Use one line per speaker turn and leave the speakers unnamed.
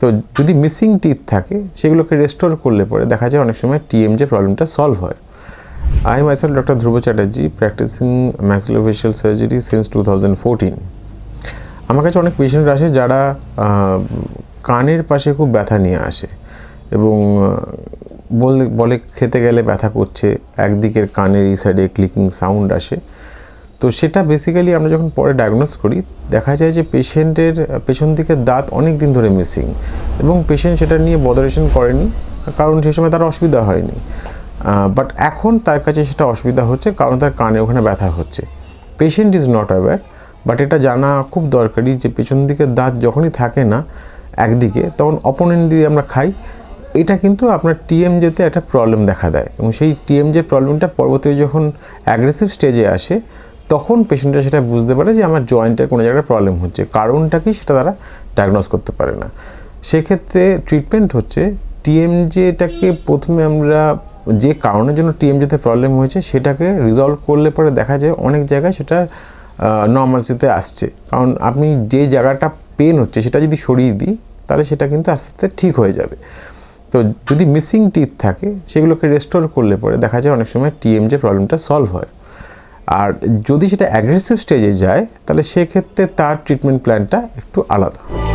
তো যদি missing teeth থাকে, সেগুলোকে রেস্টোর করলে পরে দেখা যায় অনেক সময় টিএম যে প্রবলেমটা সলভ হয়। I myself doctor Dhruba Chatterjee practising maxillofacial surgery since two thousand fourteen আমার কাছে অনেক পেশেন্ট আসে যারা কানের পাশে খুব ব্যথা নিয়ে আসে এবং বলে বলে খেতে গেলে ব্যথা করছে, একদিকের কানের এই সাইডে ক্লিকিং সাউন্ড আসে। তো সেটা বেসিক্যালি আমরা যখন পরে ডায়াগনোস করি, দেখা যায় যে পেশেন্টের পেছন দিকের দাঁত অনেক দিন ধরে মিসিং এবং পেশেন্ট সেটা নিয়ে বদারেশন করেনি, কারণ সেই সময় তার অসুবিধা হয়নি। বাট এখন তার কাছে সেটা অসুবিধা হচ্ছে কারণ তার কানে ওখানে ব্যথা হচ্ছে। Patient is not aware but এটা জানা খুব দরকারি যে পেছন দিকের দাঁত যখনই থাকে না একদিকে, তখন অপোনেন্ট দিয়ে আমরা খাই। এটা কিন্তু আপনার টিএম যেতে একটা প্রবলেম দেখা দেয় এবং সেই টিএম যে প্রবলেমটা পরবর্তীতে যখন অ্যাগ্রেসিভ স্টেজে আসে তখন পেশেন্টরা সেটা বুঝতে পারে যে আমার জয়েন্টের কোনো জায়গায় প্রবলেম হচ্ছে। কারণটা কি সেটা তারা ডায়াগনোস করতে পারে না। সেক্ষেত্রে ট্রিটমেন্ট হচ্ছে টিএমজেটাকে প্রথমে আমরা যে কারণের জন্য টিএমজেতে প্রবলেম হয়েছে সেটাকে রিজলভ করলে পরে দেখা যায় অনেক জায়গায় সেটা নর্মালসিতে আসছে। কারণ আপনি যে জায়গাটা পেন হচ্ছে সেটা যদি সরিয়ে দিই, তাহলে সেটা কিন্তু আস্তে আস্তে ঠিক হয়ে যাবে। তো যদি মিসিং টিথ থাকে, সেগুলোকে রেস্টোর করলে পরে দেখা যায় অনেক সময় টিএম যে প্রবলেমটা সলভ হয়। আর যদি সেটা অ্যাগ্রেসিভ স্টেজে যায় তাহলে সেক্ষেত্রে তার ট্রিটমেন্ট প্ল্যানটা একটু আলাদা।